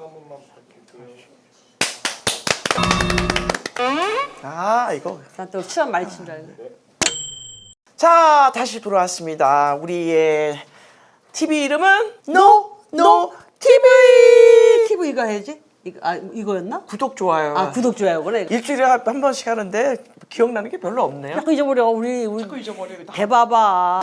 박수 한 번만 부탁드릴게요. 아 이거 난또 시간 많이 친줄 알고. 자 다시 돌아왔습니다 우리의 TV 이름은 No No TV TV 이거 해야지. 이거 아 이거였나? 구독 좋아요 아 구독 좋아요 그래. 일주일에 한- 한 번씩 하는데 기억나는 게 별로 없네요 자꾸 잊어버려 우리 우리 자꾸 잊어버려요 대봐봐.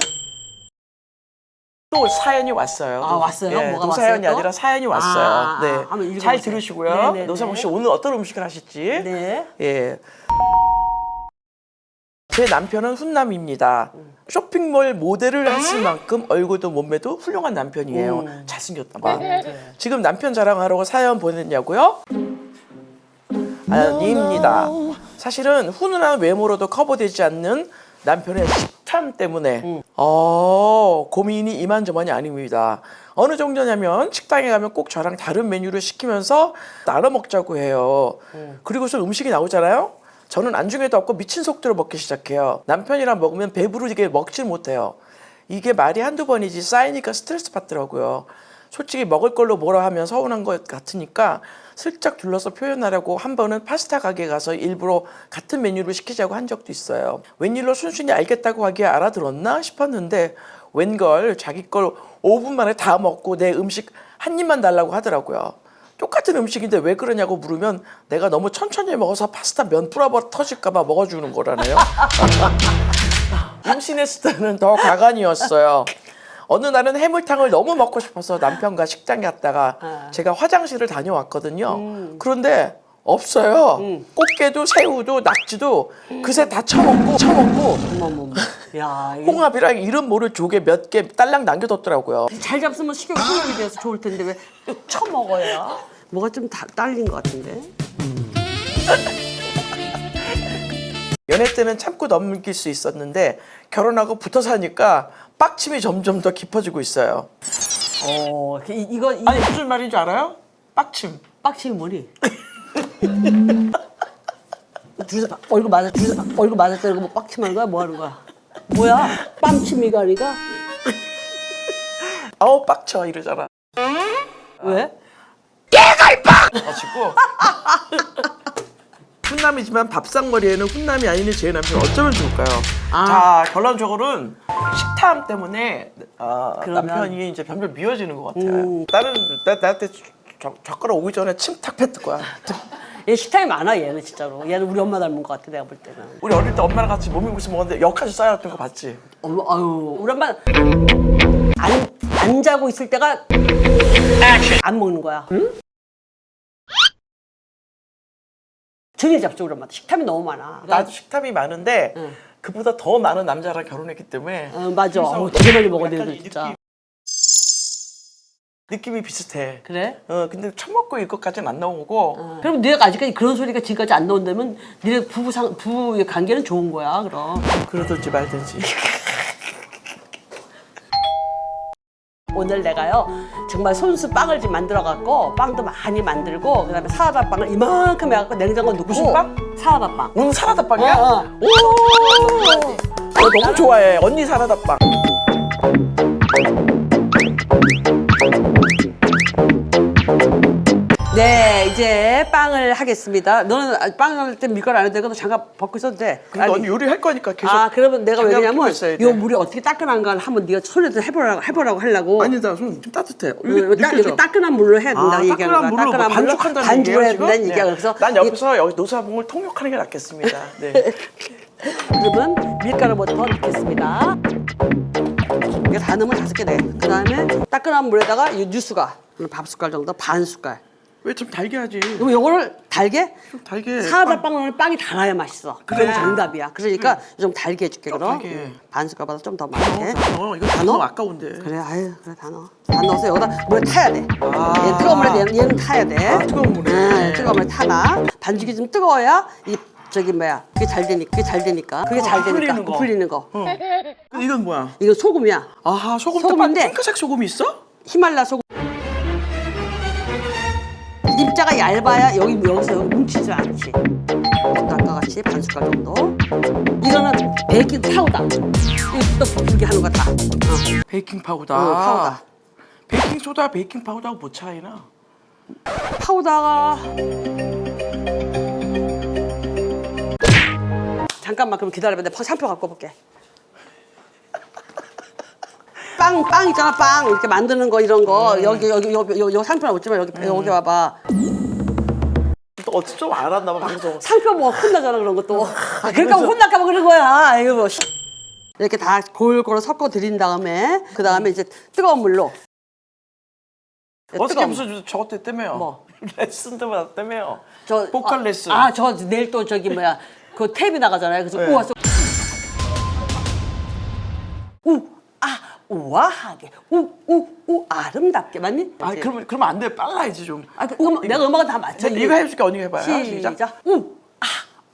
또 사연이 왔어요. 아, 왔어요? 예, 뭐가 노사연이 왔어요 또? 아니라 사연이 왔어요. 아, 네, 한번 읽어보세요. 잘 들으시고요. 네네네. 노사모 씨 오늘 어떤 음식을 하실지. 네. 예. 제 남편은 훈남입니다. 쇼핑몰 모델을 했을 만큼 얼굴도 몸매도 훌륭한 남편이에요. 음. 잘생겼다 봐. 네. 지금 남편 자랑하려고 사연 보냈냐고요? 아닙니다. 사실은 훈훈한 외모로도 커버되지 않는 남편의 식탐 때문에 음. 어, 고민이 이만저만이 아닙니다. 어느 정도냐면 식당에 가면 꼭 저랑 다른 메뉴를 시키면서 나눠 먹자고 해요. 음. 그리고서 음식이 나오잖아요. 저는 안중에도 없고 미친 속도로 먹기 시작해요. 남편이랑 먹으면 배부르게 먹질 못해요. 이게 말이 한두 번이지 쌓이니까 스트레스 받더라고요. 솔직히 먹을 걸로 뭐라 하면 서운한 것 같으니까 슬쩍 둘러서 표현하려고 한 번은 파스타 가게 가서 일부러 같은 메뉴를 시키자고 한 적도 있어요. 웬일로 순순히 알겠다고 하기에 알아들었나 싶었는데 웬걸 자기 걸 5분 만에 다 먹고 내 음식 한 입만 달라고 하더라고요. 똑같은 음식인데 왜 그러냐고 물으면 내가 너무 천천히 먹어서 파스타 면 뿌라버 터질까봐 먹어주는 거라네요. 임신의 스타는 더 가관이었어요. 어느 날은 해물탕을 너무 먹고 싶어서 남편과 식당 갔다가 아. 제가 화장실을 다녀왔거든요. 그런데 없어요. 꽃게도 새우도 낙지도 그새 다 처먹고 처먹고. 야 이게 홍합이랑 이름 모를 조개 몇 개 딸랑 남겨뒀더라고요. 잘 잡수면 식욕 소용이 돼서 좋을 텐데 왜 처먹어요? 뭐가 좀 다, 딸린 것 같은데. 연애 때는 참고 넘길 수 있었는데 결혼하고 붙어 사니까 빡침이 점점 더 깊어지고 있어요. 어 이, 이거 이 아니 무슨 말인지 알아요? 빡침. 빡치기 뭐니? 둘이서 막 얼굴 맞아 둘이서 막 얼굴 맞아 때리고 뭐 빡침하는 거야 뭐 하는 거야? 뭐야? 빡침이가 아니가? 아우 빡쳐 이러잖아. 왜? 가지고 훈남이지만 밥상머리에는 훈남이 아닌 제 남편 어쩌면 좋을까요? 아. 자 결론적으로는 식탐 때문에 어, 그러면- 남편이 이제 점점 미워지는 것 같아요. 음. 나는 나, 나한테 젓- 젓가락 오기 전에 침 탁 뱉을 거야. 얘 식탐이 많아 얘는 진짜로. 얘는 우리 엄마 닮은 것 같아 내가 볼 때는. 우리 어릴 때 엄마랑 같이 모밀국수 먹었는데 역까지 쌓여놨던 거 봤지? 어머 아유 우리 엄마 안, 안 자고 있을 때가 안 먹는 거야. 응? 전혀 우리 엄마. 식탐이 너무 많아. 나도 식탐이 많은데 응. 그보다 더 많은 남자랑 결혼했기 때문에 어, 맞아. 그래서 어, 되게 많이 먹어 약간 이 진짜. 느낌- 느낌이 비슷해. 그래? 어 근데 처먹고 이것까지는 안 나오고 어. 그럼 네가 아직까지 그런 소리가 지금까지 안 나온다면 니네 부부 상 부부의 관계는 좋은 거야 그럼. 그러든지 말든지. 오늘 내가요 정말 손수 빵을 좀 만들어 갖고 빵도 많이 만들고 그다음에 사라다 빵을 이만큼 해갖고 냉장고 넣고 무슨 빵? 사라다 빵. 오늘 사라다 빵이야? 어, 어. 오! 어, 너무 좋아해. 언니 사라다 빵. 네 이제 빵을 하겠습니다. 너는 빵할 때 밀가루 안 해도 되고 너 장갑 벗고 있어도 돼. 근데 아니, 언니 요리할 거니까 계속. 아 그러면 내가 왜 장갑 그러냐면 끼고 있어야 돼. 요 물이 어떻게 따끈한가 한번 네가 손에도 해보라고 해보라고 하려고. 아니다, 손좀 따뜻해. 어, 이거 따. 여기 따끈한 물로 해야 된다 아, 이 얘기하는 거야. 따끈한 물로 뭐 반죽한다는 반죽을 얘기예요, 해야 지금? 된다는 얘기야. 네. 그래서 난 이- 옆에서 여기 노사봉을 통역하는 게 낫겠습니다. 네. 그러면 밀가루부터 넣겠습니다. 이게 다 넣으면 다섯 개 돼. 그 다음에 따끈한 물에다가 이 뉴스가 밥 숟갈 정도 반 숟갈. 왜 좀 달게 하지? 그럼 요거를 달게 좀 달게. 사다 빵을 빵이 달아야 맛있어. 그게 정답이야. 그러니까 좀 달게 해줄게 좀 그럼. 달게. 응. 반 숟갈보다 좀 더 많게. 어, 이거 다다 넣어? 너무 아까운데. 그래, 아유, 그래 다 넣어. 다 넣어서 여기다 물에 타야 돼. 아. 얘 뜨거운 물에 얘는, 얘는 타야 돼. 아, 뜨거운 물에. 응, 뜨거운 물에 타나. 반죽이 좀 뜨거워야 이 저기 뭐야, 그게 잘 되니까, 그게 잘 되니까, 그게 잘 어, 되니까, 풀리는 거. 풀리는 거. 어. 이건 뭐야? 이거 소금이야. 아하, 소금도 소금인데- 막 핑크색 소금이 있어? 히말라 소금. 입자가 얇아야 여기 여기서 여기 뭉치지 않지. 이것도 아까 같이 반 숟갈 정도. 이거는 베이킹 파우더. 이거 부풀게 하는 거 다. 어. 베이킹 파우더. 어, 파우더. 베이킹 소다, 베이킹 파우더하고 뭐 차이나? 파우더가 잠깐만 그럼 기다려봐 내가 상표 갖고 볼게 빵, 빵 있잖아 빵 이렇게 만드는 거 이런 거 여기 여기 여기 여기, 여기 상표 없지만 여기 여기 와봐 또 어찌 좀 알았나 봐 방송. 뭐 혼나잖아 그런 것도 아, 그러니까 그럴까 봐 그런 거야 이거 뭐 씨. 이렇게 다 골고루 섞어 드린 다음에 그 다음에 이제 뜨거운 물로 어떻게 뜨거운 무슨 저것도 있다며요? 뭐? 레슨도 받았다며요? 저 보컬 아, 레슨. 아, 저 내일 또 저기 뭐야 그 탭이 나가잖아요. 그래서 네. 우와 소... 우아 우아하게 우우우 아름답게 맞니? 아 맞지? 그러면 그러면 안 돼. 빨라야지 좀. 아, 그 음악, 내가 음악은 다 맞춰. 이거 해줄게 언니 해봐요. 시작. 우아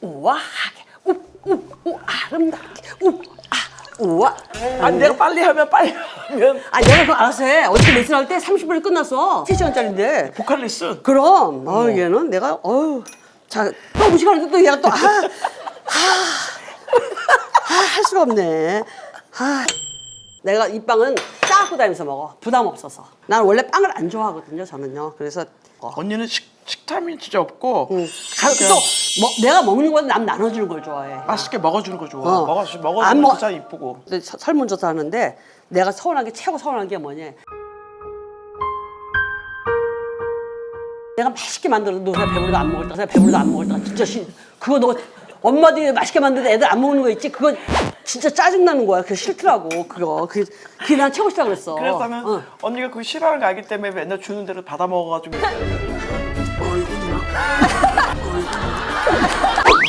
우아하게 우우우 아름답게 우아 우아. 아니 내가 빨리 하면 빨리 하면 아 내가 그거 알아서 해. 어저께 레슨 할때 30분이 끝났어. 7시간짜리인데. 보컬 레슨. 그럼 어, 얘는 내가 어우 자또 무식하니까 또 얘가 또아할 수가 없네 아 내가 이 빵은 싸고 다니면서 먹어 부담 없어서 난 원래 빵을 안 좋아하거든요 저는요 그래서 어. 언니는 식 식탐이 진짜 없고 응. 가- 또 뭐, 내가 먹는 건 남 나눠주는 걸 좋아해 맛있게 먹어주는 거 좋아. 어. 먹어 안 먹어주는 먹- 거 진짜 이쁘고. 근데 서- 설문조사 하는데 내가 서운한 게 최고 서운한 게 뭐냐 내가 맛있게 만들어도 너가 배부르다 안 먹을 때가 배부르다 안 먹을 때가 진짜 싫 그거 너 엄마들이 맛있게 만드는데 애들 안 먹는 거 있지 그거 진짜 짜증나는 거야. 그게 싫더라고 그거. 그게, 그게 난 최고 싫다 그랬어. 그랬다면 어. 언니가 그거 싫어하는 거 알기 때문에 맨날 주는 대로 받아 먹어가지고.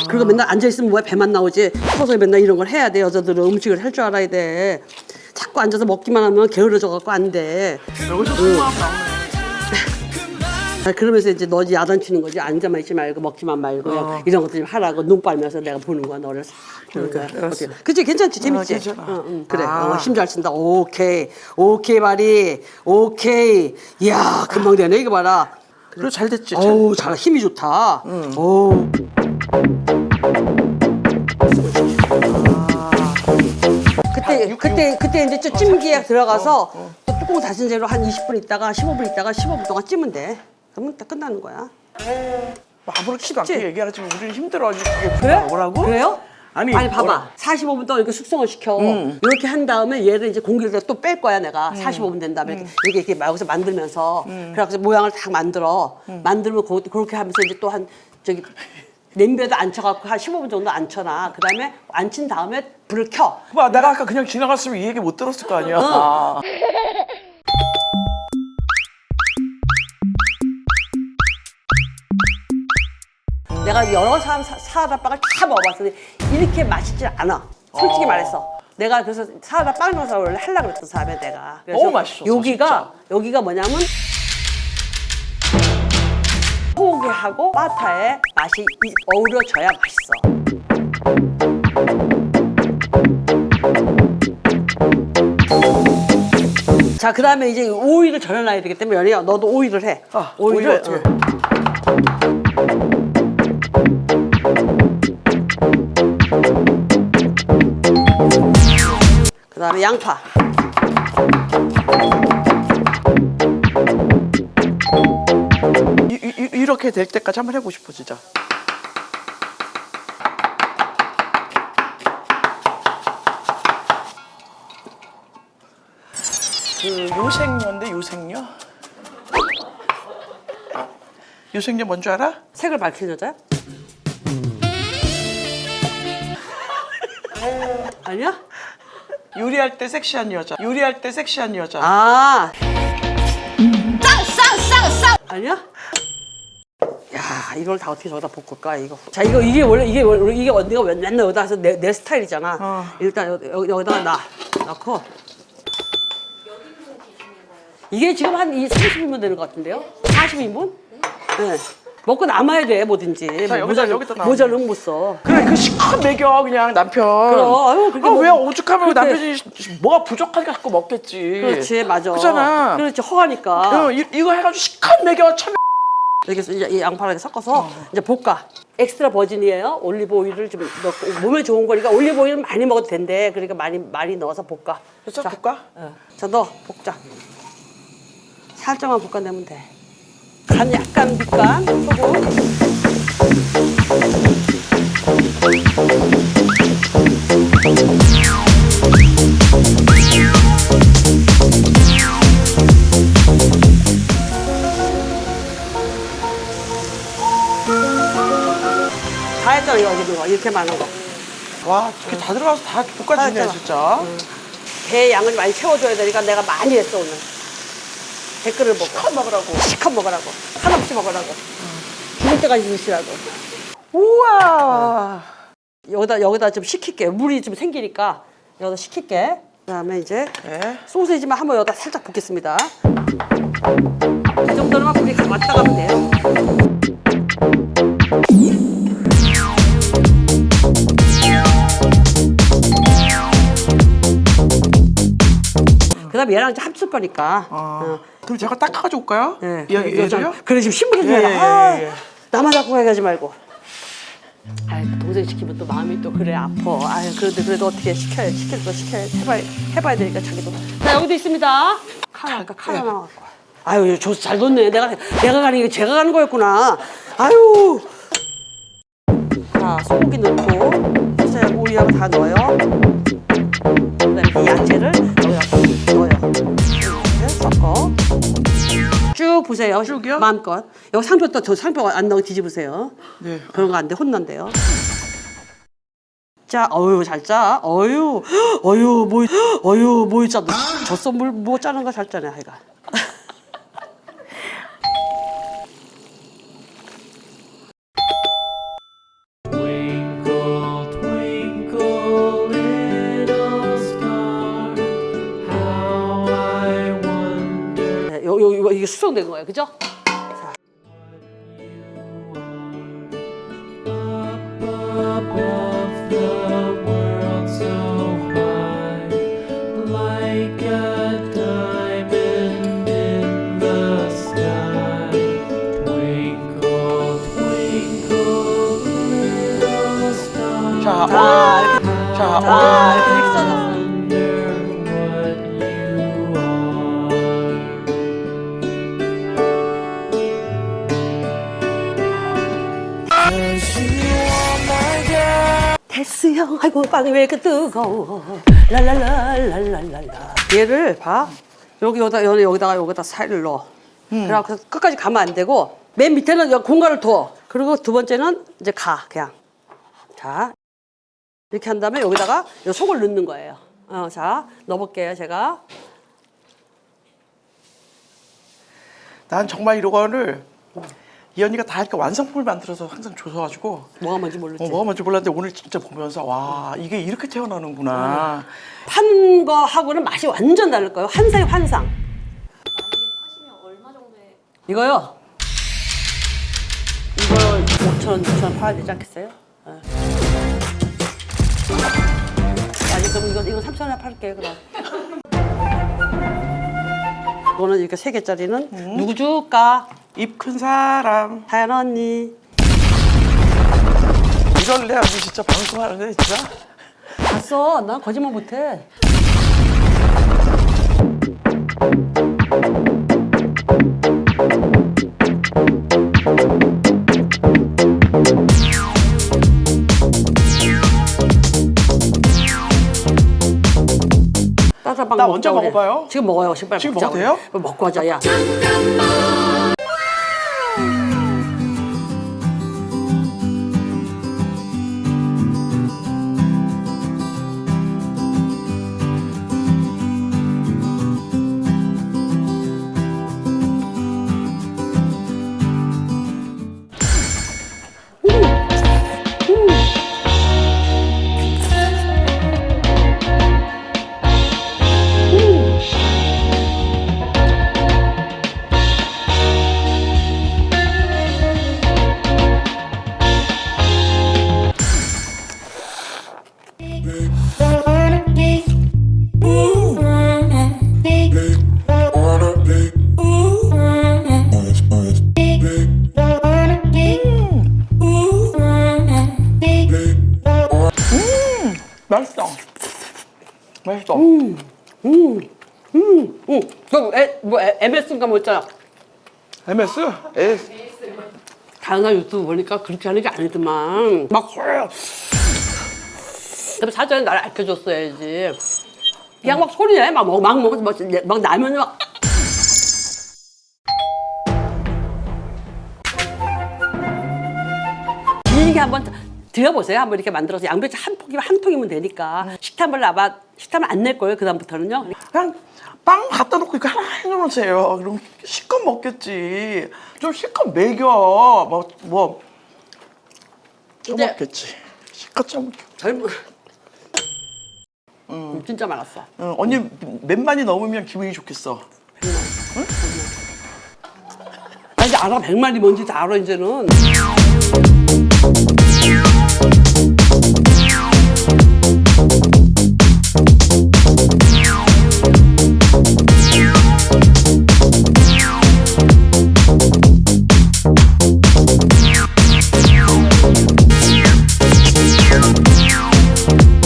그리고 맨날 앉아있으면 뭐야? 배만 나오지. 서서 맨날 이런 걸 해야 돼. 여자들은 음식을 할 줄 알아야 돼. 자꾸 앉아서 먹기만 하면 게으러져 갖고 안돼. 여기서 속마음 나오네. 아, 그러면서 이제 너 야단치는 거지. 앉아만 있지 말고 먹지만 말고 어. 이런 것들 좀 하라고 눈 빨면서 내가 보는 거야. 너를 싹 보는 거야. 그러니까, 알았어. 어때? 그치? 괜찮지? 재밌지? 아, 괜찮아. 응, 응, 그래. 아. 어, 힘잘 쓴다. 오케이. 오케이 바리 오케이. 이야 금방 되네 이거 봐라. 그리고 잘 됐지. 잘. 어우 잘 힘이 좋다. 어우. 그때 육- 그때 그때 이제 좀 찜기에 들어가서 또 뚜껑 닫은 채로 한 20분 있다가 15분 있다가 15분 동안 찌면 돼 그러면 다 끝나는 거야 아무렇지도 않게 쉽지? 얘기하지만 우리는 힘들어. 이게 그래? 뭐라고? 그래요? 아니, 아니 봐봐. 뭐라- 45분 동안 이렇게 숙성을 시켜. 이렇게 한 다음에 얘를 이제 공기를 또 뺄 거야 내가. 45분 된 다음에 이렇게 이렇게, 이렇게 막 여기서 만들면서 그래서 모양을 딱 만들어. 만들면 그, 그렇게 하면서 이제 또 한 저기 냄비에다 앉혀갖고 한 15분 정도 앉혀놔. 그다음에 앉힌 다음에 불을 켜. 봐, 내가 아까 그냥 지나갔으면 이 얘기 못 들었을 거 아니야. 아. 내가 여러 사람 사- 사라다빵을 다 먹어봤는데 이렇게 맛있지 않아. 솔직히 어. 말해서. 내가 그래서 사라다빵 넣어서 원래 하려고 그랬던 사람이야 내가. 그래서 너무 맛있었어, 여기가 여기가 뭐냐면 소고기하고 바타의 맛이 이- 어우러져야 맛있어. 자, 그 다음에 이제 오이를 절여놔야 되기 때문에 연희야, 너도 오이를 해. 아, 오이를 어떻게? 어. 다음에 양파. 이, 이, 이렇게 될 때까지 한번 해보고 싶어 진짜. 그 요생녀인데 요생녀? 요생녀 뭔 줄 알아? 색을 밝힌 여자야? 아니야? 요리할 때 섹시한 여자. 요리할 때 섹시한 여자. 아. 아니야? 야, 이걸 다 어떻게 저기다 볶을까 이거. 자, 이거 이게 원래 이게 원래 이게 언니가 맨날 여기다 해서 내, 내 스타일이잖아. 어. 일단 여기, 여기 여기다가 놔 넣고. 이게 지금 한 이 30인분 되는 것 같은데요? 40인분? 네. 먹고 남아야 돼 뭐든지. 자, 여기다, 모자를- 여기다 놔. 모자를 못 써. 그래 그 시컷 먹여 그냥 남편. 그럼, 아유, 그게 아, 뭐- 왜 오죽하면 그렇게- 남편이 시- 뭐가 부족하니까 자꾸 먹겠지. 그렇지, 맞아. 그잖아. 그렇지, 허하니까. 어, 이, 이거 해가지고 시컷 먹여 참. 이렇게 해서 이제 이 이렇게 섞어서 이제 볶아. 엑스트라 버진이에요. 올리브 오일을 좀 넣고 몸에 좋은 거니까 올리브 오일 많이 먹어도 된대. 그러니까 많이 많이 넣어서 볶아. 그래서 자, 볶아? 어. 자, 넣어 볶자. 살짝만 볶아내면 돼. 간 약간 밑간 소금. 다 했잖아 이거 이거 이렇게 많은 거. 와, 이렇게 다 들어가서 다 볶아주네, 다 진짜. 배 양을 많이 채워줘야 되니까 내가 많이 했어 오늘. 댓글을 보고. 컷 먹으라고. 시컷 먹으라고. 한없이 먹으라고. 죽을 때까지 드시라고. 우와. 여기다 여기다 좀 식힐게. 물이 좀 생기니까 여기다 식힐게. 그다음에 이제 네. 소세지만 한번 여기다 살짝 붓겠습니다. 이 정도로만 물이 왔다 가면 돼요. 그다음에 얘랑 이제 합칠 거니까. 어. 그럼 제가 닦아가지고 올까요? 예. 얘, 얘도요? 그래 지금 신부를 예, 예, 예, 아, 예, 예. 나만 자꾸 해가지 말고. 아, 동생 시키면 또 마음이 또 그래 아파. 아, 그래도 그래도 어떻게 시켜야 시킬 거 시켜야 해봐야 해봐야 되니까 자기도. 자 여기도 있습니다. 칼 아까 칼 하나 갖고. 와. 아유, 조수 잘 뒀네. 내가 내가 가는 게 제가 가는 거였구나. 아유. 자, 소고기 넣고 이제 오이하고 다 넣어요. 그다음에 이 야채를 보세요. 쭉이요? 마음껏. 여기 상표 또 저 상표 안 나오게 뒤집으세요. 네. 그런 거 안 돼. 혼난대요. 자, 어유 잘 짜. 어유, 어유 뭐, 어유 뭐 짜. 젖소 물뭐 짜는 거 잘 짜네, 하여가. 수정된 거예요, 그죠? 자, above the world 데스 형, 아이고 빵이 왜 이렇게 뜨거워? 랄랄랄랄랄랄라. 얘를 봐. 여기 여기다 여기 여기다가 여기다 살을 넣어. 그래갖고 끝까지 가면 안 되고 맨 밑에는 여기 공간을 둬. 그리고 두 번째는 이제 가 그냥. 자 이렇게 한 다음에 여기다가 요 속을 넣는 거예요. 어, 자 넣어볼게요 제가. 난 정말 이거를 이 언니가 다 이렇게 완성품을 만들어서 항상 줘서가지고 뭐가 뭔지 모르지. 어, 뭐가 뭔지 몰랐는데 오늘 진짜 보면서 와 이게 이렇게 태어나는구나. 판 거하고는 맛이 완전 다를 거예요. 환상이 환상. 이거요? 이거 5천 원, 6천 원 팔아야 되지 않겠어요? 예. 아니 그럼 이거 이거 3천 원에 팔게요 그럼. 이거는 이렇게 세 개짜리는 누구 줄까? 입 큰 사람 하연 언니. 이럴래 아주 진짜 방송하는데 진짜. 봤어? 난 거짓말 못해. 따뜻한 나 먼저 먹어봐요. 지금 먹어요. 신발 지금 먹어도 돼요? 우리. 먹고 하자, 야. Be. 맛있어. 맛있어. 응. 너 애, 뭐 애, MS인가 뭐 있잖아. MS? 에스. 사람 유튜브 보니까 그렇게 하는 게 아니더만 막 그럼 사전에 나를 알려줬어야지 그냥 막 소리내 막, 먹- 막 먹어서 막, 막 나면 막 길게 한번 드려보세요 한번 이렇게 만들어서 양배추 한 포기면 한 통이면 되니까 식탐을 아마 식탐을 안 낼 거예요 그 다음부터는요 그냥 빵 갖다 놓고 이거 하나 해놓으세요. 그럼 실컷 먹겠지. 좀 실컷 먹여. 뭐, 뭐. 좀 근데- 먹겠지. 실컷 좀. 젊은 음, 진짜 많았어. 응, 언니 몇만이 넘으면 기분이 좋겠어. 나 이제 알아 백만이 뭔지 다 알아 이제는